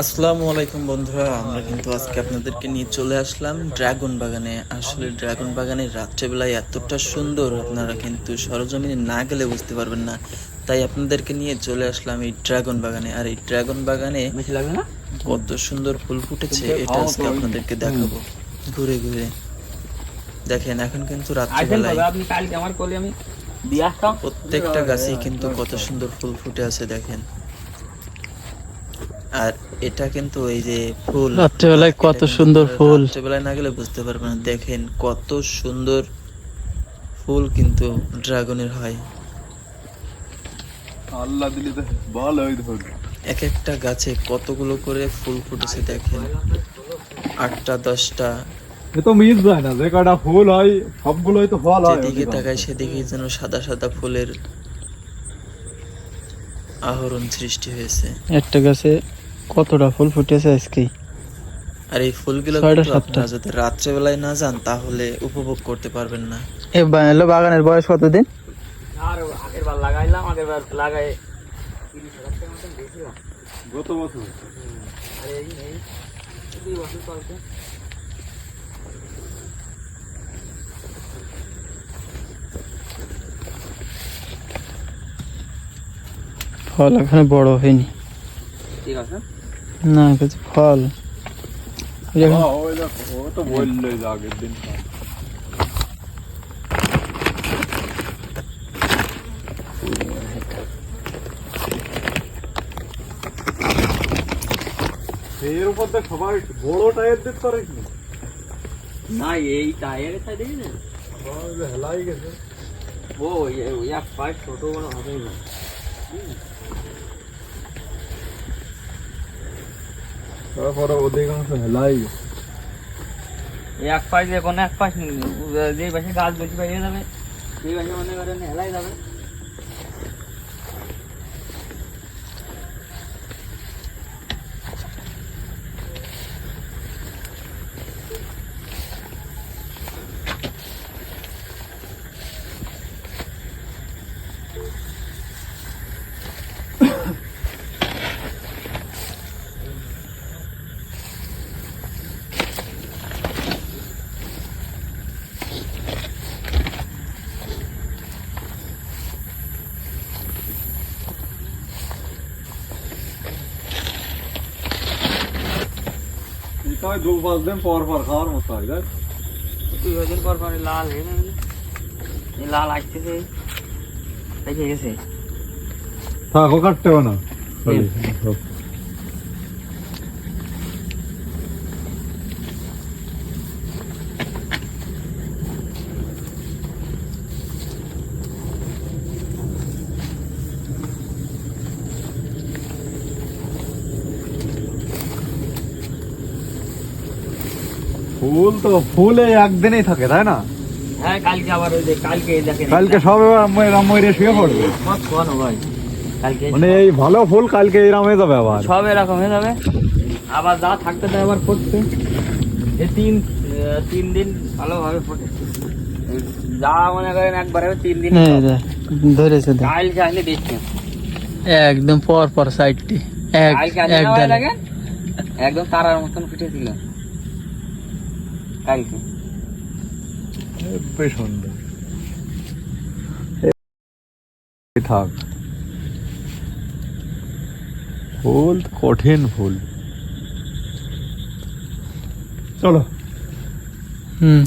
আসসালামু আলাইকুম বন্ধুরা আমরা কিন্তু আজকে আপনাদেরকে নিয়ে চলে আসলাম ড্রাগন বাগানে। আসলে ড্রাগন বাগানে রাত্রেবেলায় এতটা সুন্দর আপনারা কিন্তু সরজমিনে না গেলে বুঝতে পারবেন না। তাই আপনাদেরকে নিয়ে চলে আসলাম এই ড্রাগন বাগানে। আর এই ড্রাগন বাগানে কত সুন্দর ফুল ফুটেছে এটা আজকে আপনাদেরকে দেখাবো। ঘুরে ঘুরে। দেখেন এখন কিন্তু রাত্রেবেলায় আপনি কালকে আমার কলে আমি দিয়ে প্রত্যেকটা গাছেই কিন্তু কত সুন্দর ফুল ফুটে আছে দেখেন। আর এটা কিন্তু এই যে ফুল। রাত্রেবেলায় কত সুন্দর ফুল। রাত্রেবেলায় না গেলে বুঝতে পারবেন না দেখেন কত সুন্দর ফুল কিন্তু ড্রাগনের হয়। আল্লাহ দিলে তো ভালো হইতে হবে এক একটা গাছে কতগুলো করে ফুল ফুটেছে দেখেন। আটটা দশটা। এ তো মিস যায় না যে কটা ফুল হয় সবগুলোই তো ফল হয় যেদিকে তাকায় সেদিকে যেন সাদা সাদা ফুলের আহরণ সৃষ্টি হয়েছে। একটা গাছে কতটা ফুল ফুটেছে আজকে আর এই ফুলগুলো। আপনারা যদি রাত্রেবেলায় না যান তাহলে উপভোগ করতে পারবেন না। এ বানালো বাগানের বয়স কতদিন? আর আগের বার লাগাইলাম আগের বার লাগাই তিরিশ হাজার টাকার মতন দিয়েছিলাম গত বছর আর এই এই দুই বছর চলছে ফল এখনও বড় হয়নি। ঠিক আছে। না কিছু ফল। ওই এখন হ্যাঁ, ওই দেখো, ও তো বললে যে আগের দিন এর উপর তো সবাই বড় টায়ার দিতে পারে কি? না এই টায়ারের সাইডে না হেলাই গেছে। ও এ- ওই এক পায়ে ছোট বড় হবেই না। তারপরে অধিকাংশ হেলাই গেছে এই এক পাশ দিয়ে কোনো এক পাশ যে পাশে গাছ বেশি পাইয়ে যাবে সেই পাশে মনে করেন হেলাই যাবে এটা দু পাঁচ দিন পর পর খাওয়ার মতো হয় দেখ দুই দিন পর পরে লাল হয়ে লাল আসতেছে দেখে গেছে থাকো কাটতেও না ফুল তো ফুলে একদিনেই থাকে তাই না? হ্যাঁ কালকে আবার ওই যে কালকে দেখেন। কালকে সব মরে শুয়ে পড়বে। ভাই কালকে মানে এই ভালো ফুল কালকে এইরাম হয়ে যাবে আবার। সব এরকম হয়ে যাবে। আবার যা থাকতে দেয় আবার ফুটছে এই তিন তিন দিন ভালোভাবে ফোটে। যা মনে করেন একবারে তিন দিন দেখ, ধরেছে কালকে আসলে দেখছি একদম পর পর সাইডটি এক এক একদম তারার মতন ফুটেছিল। কালকে। বেশ সুন্দর। থাক। ফুল কঠিন ফুল চলো। হুম।